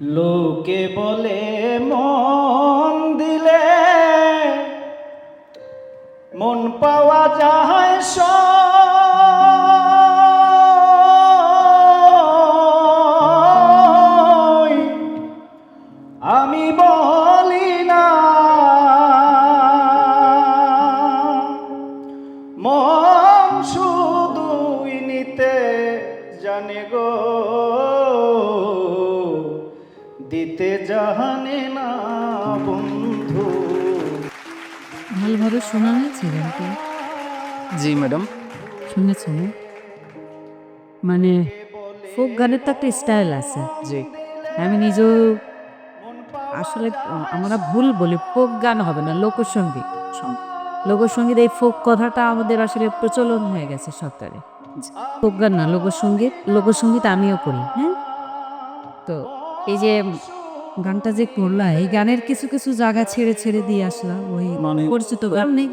লোকে বলে, মন দিলে মন পাওয়া যায়। আমি বলি না, মন শুধুই নিতে জানে গো দিতে জানে না বন্ধু। ভালোভাবে শোনা হয়েছে গানটি? জি ম্যাডাম। শুনেছ মানে ফোক গানের তো একটা স্টাইল আছে। জি। আমি নিজেও আসলে আমরা ভুল বলি ফোক গান হবে না লোকসঙ্গীত। লোকসঙ্গীত এই ফোক কথাটা আমাদের আসলে প্রচলন হয়ে গেছে সরকারে। ফোক গান না লোকসঙ্গীত লোকসঙ্গীত আমিও করি হ্যাঁ? তো এই যে গানটা যে করলা এই গানের কিছু কিছু জায়গা ছেড়ে ছেড়ে দিয়ে আসলাম ওই মানে পরিচিত গান নেই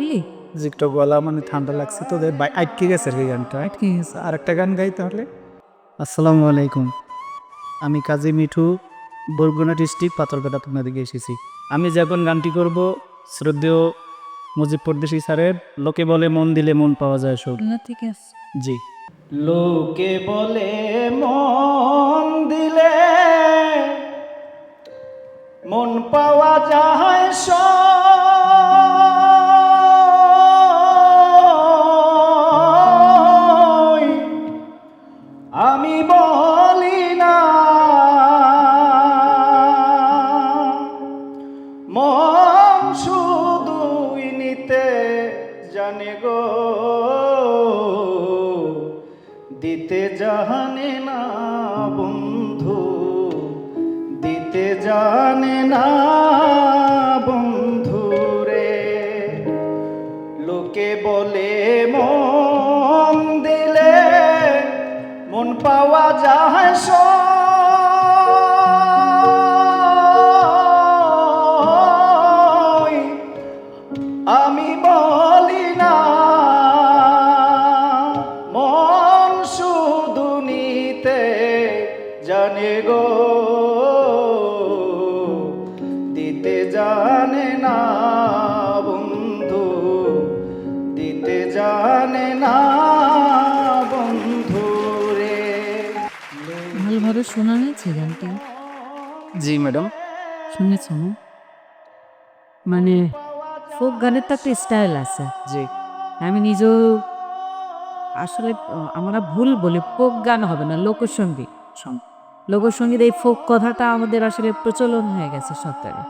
যে একটু গলা মানে ঠান্ডা লাগছে তো আটকে গেছে আর কি গানটা। আটকে গেছে। আর একটা গান গাই তাহলে। আসসালামু আলাইকুম। আমি কাজী মিঠু বরগুনা ডিস্ট্রিক্ট পাথরঘাটা দিকে এসেছি। আমি যখন গানটি করব শ্রদ্ধেয় মুজিব পরদেশি স্যারের লোকে বলে মন দিলে মন পাওয়া যায় সব। থেকে আসছে। জি। লোকে বলে পাওয়া যায়। আমি বলি না। মন শুধুই নিতে জানে গো। দিতে জানে না বন্ধু। জানে না বন্ধু রে লোকে বলে মন দিলে মন পাওয়া যায়। আমি বলি না, মন জানে গো জানে না বন্ধু দিতে জানে না বন্ধু রে। ভালোভাবে শোনা হয়েছে গানটি? জি ম্যাডাম। শুনেছ? মানে ফোক গানের তো একটা স্টাইল আছে। জি। আমি নিজেও আসলে আমরা ভুল বলি ফোক গান হবে না লোকসঙ্গীত লোকসঙ্গীত এই ফোক কথাটা আমাদের আসলে প্রচলন হয়ে গেছে সরকারে।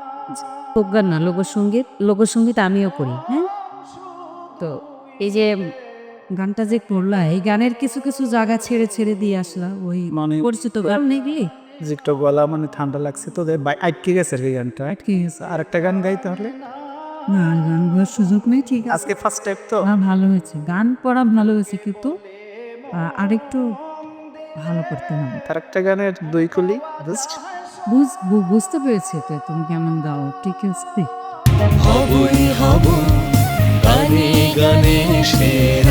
গান না লোকসঙ্গীত লোকসঙ্গীত আমিও করি হ্যাঁ? তো এই যে গানটা যে করলা এই গানের কিছু কিছু জায়গা ছেড়ে ছেড়ে দিয়ে আসলাম ওই মানে পরিচিত গান নেই যে একটু গলা মানে ঠান্ডা লাগছে তো আটকে গেছে আর গানটা আটকে গেছে। আর একটা গান গাই তাহলে। না গান গাওয়ার সুযোগ নেই ঠিক আজকে ফার্স্ট টাইম তো। না ভালো হয়েছে। গান পড়া ভালো হয়েছে কিন্তু আরেকটু ভালো করতে হবে। আর একটা গানের দুই কলি জাস্ট বুঝ বুঝতে পেরেছি তো তুমি কেমন গাও ঠিক আছে? হবই হব গানে গানে সেরা